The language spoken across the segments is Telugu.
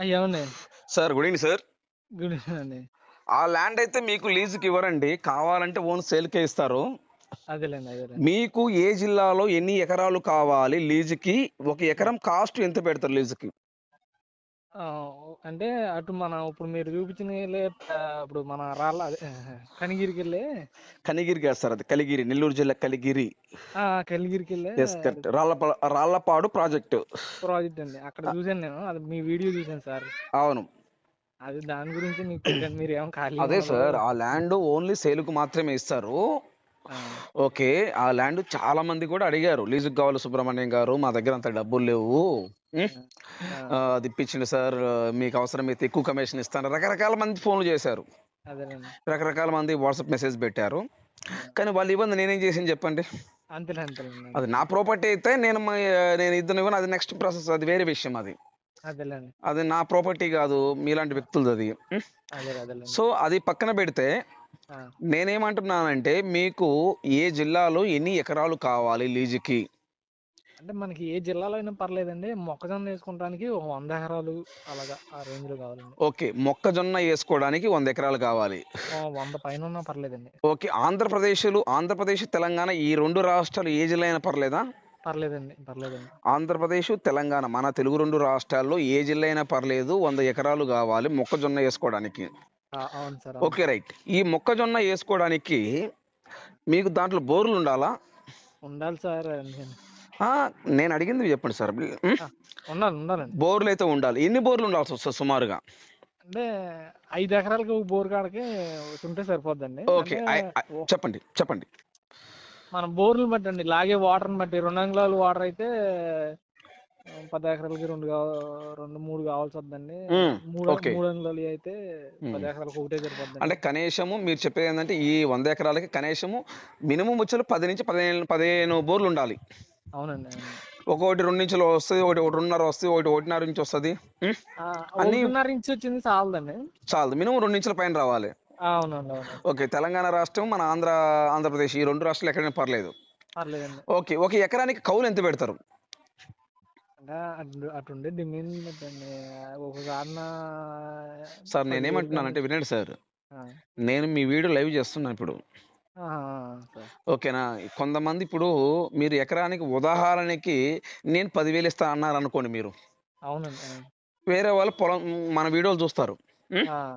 అయ్యవునండి sir good evening sir. Good evening అండి. ఆ ల్యాండ్ అయితే మీకు లీజుకి ఇవ్వరండి. కావాలంటే ఓన్ సేల్కే ఇస్తారు. అదేలేండి అదేలేండి. మీకు ఏ జిల్లాలో ఎన్ని ఎకరాలు కావాలి లీజుకి? ఒక ఎకరం కాస్ట్ ఎంత పెడతారు లీజుకి? ఆ, అంటే అటు మన ఇప్పుడు మీరు చూపించిన ఇప్పుడు మన రాళ్ళ అదే, కనిగిరికి వెళ్ళే కనిగిరి కాదు సార్ అది కలిగిరి నెల్లూరు జిల్లా కలిగిరి. ఆ, కలిగిరికి వెళ్ళే ఎస్ కరెక్ట్ రాళ్ళప రాళ్ళపాడు ప్రాజెక్టు. ప్రాజెక్ట్ అండి. అక్కడ చూసాను నేను అది మీ వీడియో చూసాను సార్. అవును. అది దాని గురించి మీకు పెట్టాను మీరు ఏమో ఖాళీ అదే సార్ ఆ ల్యాండ్ ఓన్లీ సేల్కు మాత్రమే ఇస్తారు. ఓకే ఆ ల్యాండ్ చాలా మంది కూడా అడిగారు. లీజుకి కావాలి సుబ్రహ్మణ్యం గారు మా దగ్గర అంత డబ్బులు లేవు. అది ఇప్పించండి సార్ మీకు అవసరమైతే ఎక్కువ కమిషన్ ఇస్తాను. రకరకాల మంది ఫోన్లు చేశారు. రకరకాల మంది వాట్సాప్ మెసేజ్ పెట్టారు. కానీ వాళ్ళు ఇవ్వండి నేనేం చేసింది చెప్పండి? అది నా ప్రాపర్టీ అయితే నేను నేను ఇద్దరు ఇవ్వను అది నెక్స్ట్ ప్రాసెస్ అది వేరే విషయం అది. అది నా ప్రాపర్టీ కాదు మీలాంటి వ్యక్తులది అది. సో అది పక్కన పెడితే నేనేమంటున్నానంటే మీకు ఏ జిల్లాలో ఎన్ని ఎకరాలు కావాలి లీజుకి? అంటే మనకి ఏ జిల్లాలో అయినా పర్లేదండి. మొక్కజొన్న వేసుకోవడానికి ఒక వంద ఎకరాలు అలాగా ఆ రేంజ్లో కావాలండి. ఓకే. మొక్కజొన్న వేసుకోవడానికి వంద ఎకరాలు కావాలి. వంద పైన ఉన్నా పర్లేదండి. ఓకే. ఆంధ్రప్రదేశ్లు ఆంధ్రప్రదేశ్ తెలంగాణ ఈ రెండు రాష్ట్రాలు ఏ జిల్లా అయినా పర్లేదా? పర్లేదండి. పర్లేదండి. ఆంధ్రప్రదేశ్ తెలంగాణ మన తెలుగు రెండు రాష్ట్రాల్లో ఏ జిల్లా అయినా పర్లేదు. వంద ఎకరాలు కావాలి మొక్కజొన్న వేసుకోవడానికి. ఆ, అవును సార్ ఓకే రైట్. ఈ మొక్కజొన్న వేసుకోవడానికి మీకు దాంట్లో బోర్లు ఉండాలా? ఉండాలి సార్ నేను అడిగింది చెప్పండి సార్. ఉండాలి ఉండాలండి. బోర్లు అయితే ఉండాలి. ఎన్ని బోర్లు ఉండాల్సి వస్తుంది సుమారుగా? అంటే ఐదు ఎకరాలకి ఒక బోర్ కాడకి ఉంటే సరిపోద్దండి. ఓకే చెప్పండి చెప్పండి. మన బోర్లు బట్టి అండి లాగే వాటర్ని బట్టి రెండు అంగుళాలు వాటర్ అయితే పది ఎకరాలకి రెండు రెండు మూడు కావాల్సి వద్దండి. మూడు. మూడు అంగుళాలు అయితే పది ఎకరాలకు ఒకటే సరిపోద్దండి. అంటే కనీసము మీరు చెప్పేది ఏంటంటే ఈ వంద ఎకరాలకి కనీసము మినిమం వచ్చి పది నుంచి పదిహేను పదిహేను బోర్లు ఉండాలి. అవునండి అవును. ఒకటి రెండు నుంచి వస్తుంది ఒకటి ఒకటిన్నర వస్తుంది ఒకటి ఒకటిన్నర నుంచి వస్తుంది. ఒకటిన్నర ఇంచు వచ్చింది చాలదండి. చాలు మినిమం రెండు నుంచి పైన రావాలి. అవునండి అవును ఓకే తెలంగాణ రాష్ట్రం మన ఆంధ్ర ఆంధ్రప్రదేశ్ ఈ రెండు రాష్ట్రాలు ఎక్కడైనా పర్లేదు. ఓకే ఒక ఎకరానికి కౌలు ఎంత పెడతారు? అంటే అటు అటు ఉండే డిమాండ్ సార్ నేనేమంటున్నానంటే వినండి సార్. నేను మీ వీడియో లైవ్ చేస్తున్నాను ఇప్పుడు. ఆ, ఆ, సార్. ఓకేనా? కొంతమంది ఇప్పుడు మీరు ఎకరానికి ఉదాహరణకి నేను పదివేలు ఇస్తా అన్నారు అనుకోండి మీరు. అవునండి. అవును. వేరే వాళ్ళు పొలం మన వీడియోలు చూస్తారు? ఆ,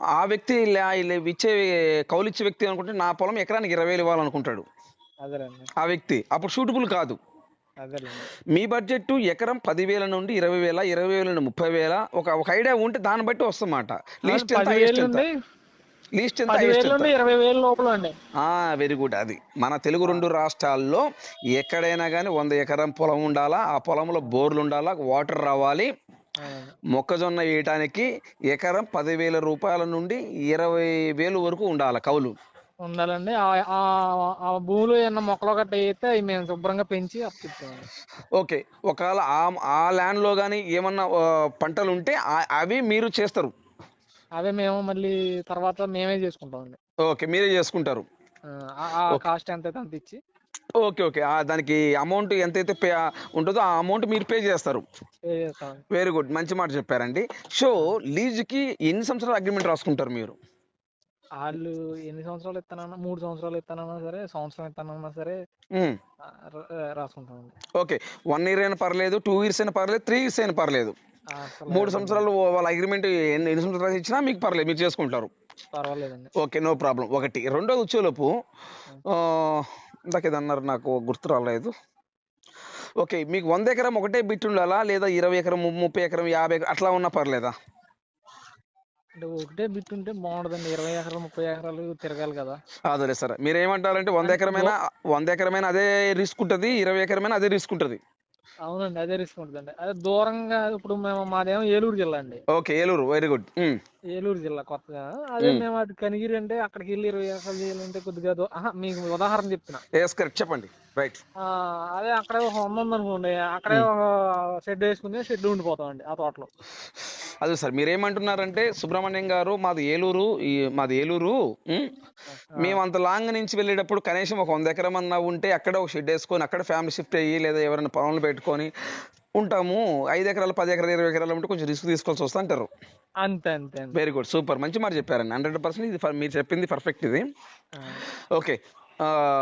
ఆ వ్యక్తి ఇలా ఇలా ఇచ్చే కౌలు ఇచ్చే వ్యక్తి అనుకుంటే నా పొలం ఎకరానికి ఇరవై వేలు ఇవ్వాలనుకుంటాడు. అదేలేండి. ఆ వ్యక్తి. అప్పుడు సూటబుల్ కాదు. అదేలేండి. మీ బడ్జెట్ ఎకరం పదివేల నుండి ఇరవై వేల ఇరవై వేల నుండి ముప్పై వేల ఒక ఒక ఐడియా ఉంటే దాన్ని బట్టి లీస్ట్ ఎంత highest ఎంత? నుండి లీస్ట్ ఇరవై వేల లోపల అండి. Very good. అది మన తెలుగు రెండు రాష్ట్రాల్లో ఎక్కడైనా కానీ వంద ఎకరం పొలం ఉండాలా ఆ పొలంలో బోర్లు ఉండాలా వాటర్ రావాలి. మొక్కజొన్న వేయటానికి ఎకరం పదివేల రూపాయల నుండి ఇరవై వేలు వరకు ఉండాలి కౌలు. ఉండాలండి. ఆ- భూమిలో ఏమన్నా మొక్కలు గట్ట అయితే అవి మేము శుభ్రంగా పెంచి అప్పిస్తామండి. ఓకే. ఒకవేళ ఆ ల్యాండ్లో కానీ ఏమన్నా పంటలు ఉంటే అవి మీరు చేస్తారు. అవే మేము మళ్ళీ తర్వాత మేమే చేసుకుంటామండి ఓకే మీరే చేసుకుంటారు. కాస్ట్ ఎంత అయితే అంత ఇచ్చి. Okay okay. ఆ దానికి అమౌంట్ ఎంతైతే పే ఉంటుందో ఆ అమౌంట్ మీరు పే చేస్తారు. వెరీ గుడ్ మంచి మాట చెప్పారండి. సో లీజుకి ఎన్ని సంవత్సరాలు అగ్రిమెంట్ రాసుకుంటారు మీరు? వాళ్ళు ఎన్ని సంవత్సరాలు ఇస్తానన్నా మూడు సంవత్సరాలు ఇస్తానన్నా సరే సంవత్సరం ఇస్తానన్నా సరే మ్మ్. ఆ, ర- రాసుకుంటామండి ఓకే. వన్ ఇయర్ అయినా పర్లేదు టూ ఇయర్స్ అయినా పర్లేదు త్రీ ఇయర్స్ అయినా పర్లేదు. మూడు సంవత్సరాలు వాళ్ళ అగ్రిమెంట్ ఎన్ని ఎన్ని సంవత్సరాలు ఇచ్చినా మీకు పర్లేదు మీరు చేసుకుంటారు. పర్వాలేదండి. Okay no problem. ఒకటి రెండోది వచ్చేలోపు ఇందాక అన్నారు నాకు గుర్తు రాలేదు. ఓకే మీకు వంద ఎకరం ఒకటే బిట్ ఉండాలా లేదా ఇరవై ఎకరం ముప్పై ఎకరం యాభై ఎకరం అట్లా ఉన్నా పర్లేదా? అంటే ఒకటే బిట్ ఉంటే బాగుండదండి. ఇరవై ఎకరాలు ముప్పై ఎకరాలు తిరగాలి కదా. అదే సార్. మీరు ఏమంటారంటే వంద ఎకరమైనా వంద ఎకరమైనా అదే రిస్క్ ఉంటుంది ఇరవై ఎకరమైనా అదే రిస్క్ ఉంటుంది. అవునండి అదే రిస్క్ ఉంటుందండి. అదే దూరంగా ఇప్పుడు మేము మాదేమో ఏలూరు జిల్లా అండి. Okay Eluru very good. Eluru జిల్లా కొత్తగా. అదే మేము అటు కనిగిరి అంటే అక్కడికి వెళ్ళి ఇరవై ఎకరాలు చేయాలంటే కొద్దిగా దూ- ఆహా, మీకు ఉదాహరణ చెప్తున్నా. ఎస్ కరెక్ట్ చెప్పండి. రైట్ ఆ, అదే అక్కడే ఒక వంద ఉందనుకోండి అక్కడే ఒక షెడ్ వేసుకుని షెడ్ ఉండిపోతామండి ఆ తోటలో. అదే సార్ మీరేమంటున్నారంటే సుబ్రహ్మణ్యం గారు మాది ఏలూరు ఈ మాది ఏలూరు ఉమ్, మేము అంత లాంగ్ నుంచి వెళ్ళేటప్పుడు కనీసం ఒక వంద ఎకరం అన్నా ఉంటే అక్కడ ఒక షెడ్ వేసుకొని అక్కడ ఫ్యామిలీ షిఫ్ట్ అయ్యి లేదా ఎవరైనా పనులు పెట్టుకొని ఉంటాము. ఐదు ఎకరాలు పది ఎకరాలు ఇరవై ఎకరాలు ఉంటే కొంచెం రిస్క్ తీసుకోవాల్సి వస్తుంది అంటారు. అంతే అంతే వెరీ గుడ్ సూపర్ మంచి మాట చెప్పారండి. హండ్రెడ్ పర్సెంట్ ఇది మీరు చెప్పింది పర్ఫెక్ట్ ఇది. ఓకే.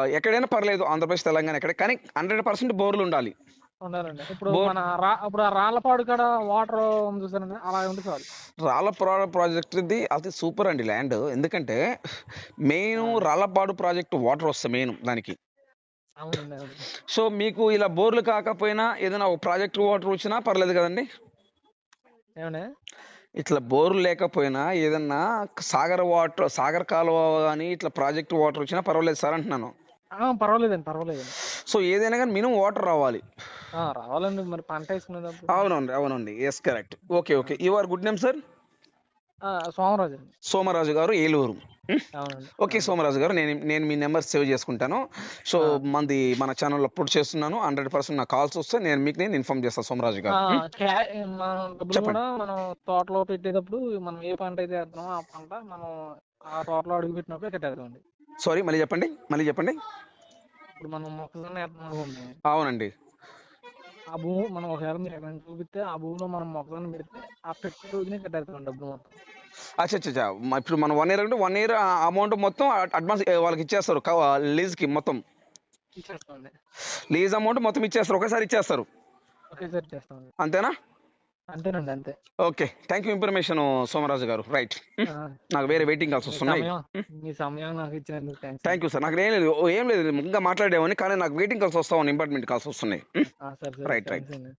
ఎక్కడైనా పర్లేదు ఆంధ్రప్రదేశ్ తెలంగాణ ఎక్కడ కానీ హండ్రెడ్ పర్సెంట్ బోర్లు ఉండాలి. ఉండాలండి. ఇప్పుడు బోర్- మన రా ఇప్పుడు ఆ రాళ్ళపాడు కాడ వాటర్ చూసారండి అలా చాలు రాళ్ళపాడు అది సూపర్ అండి ల్యాండ్. ఎందుకంటే మెయిన్ రాళ్ళపాడు ప్రాజెక్ట్ వాటర్ వస్తాయి మెయిన్ దానికి. సో మీకు ఇలా బోర్లు కాకపోయినా ఏదైనా ఒక ప్రాజెక్ట్ వాటర్ వచ్చినా పర్లేదు కదండి? ఏమండి? ఇట్లా బోర్లు లేకపోయినా ఏదన్నా సాగర్ వాటర్ సాగర్ కాలువ కానీ ఇట్లా ప్రాజెక్ట్ వాటర్ వచ్చినా పర్వాలేదు సార్ అంటున్నాను. పర్వాలేదండి పర్వాలేదండి సో ఏదైనా కానీ మినిమం వాటర్ రావాలి. రావాలండి మరి పంట వేసుకునేటప్పుడు. అవునండి అవునండి. Yes correct okay okay. You are good name sir Somaraju Somaraju garu Eluru. అవునండి. ఓకే సోమరాజు గారు నేను నేను మీ నెంబర్ సేవ్ చేసుకుంటాను. సో మంది మన ఛానల్ అప్లోడ్ చేస్తున్నాను. హండ్రెడ్ పర్సెంట్ నాకు కాల్స్ వస్తే నేను మీకు నేను ఇన్ఫార్మ్ చేస్తాను సోమరాజు గారు. చెప్పండి. మనం తోటలో పెట్టేటప్పుడు మనం ఏ పంట అయితే వేస్తున్నామో ఆ పంట మనం ఆ తోటలో అడుగు పెట్టినప్పుడు కట్టేద్దామండి. సారీ మళ్ళీ చెప్పండి మళ్ళీ చెప్పండి. ఇప్పుడు మనం మొక్కజొన్న వేస్తున్నాం అవునండి. ఆ భూమి మనం ఒకవేళ మీరు చూపిస్తే ఆ భూమిలో మనం మొక్కజొన్న పెడితే ఆ పెట్టే రోజునే కట్టేస్తాం డబ్బులు మొత్తం. అచ్చా అచ్చా ఇప్పుడు మనం వన్ ఇయర్ అంటే వన్ ఇయర్ అమౌంట్ మొత్తం అడ్వాన్స్ వాళ్ళకి ఇచ్చేస్తారు. లీజ్కి మొత్తం. లీజ్ అమౌంట్ మొత్తం ఇచ్చేస్తారు. ఒకసారి ఇచ్చేస్తారు. అంతేనా? అంతేనండి అంతే. Okay. Thank you information Somaraju garu. Right నాకు వేరే వెయిటింగ్ కాల్స్ వస్తున్నాయి. సమయం మీ సమయం నాకు ఇచ్చినందుకు థ్యాంక్స్ థ్యాంక్ యూ సార్ నాకు ఏం లేదు. ఏం లేదు. ఇంకా మాట్లాడేవని కానీ నాకు వెయిటింగ్ కాల్స్ వస్తా ఉన్నాయి ఇంపార్టెంట్ కాల్స్ వస్తున్నాయి సరే సరే.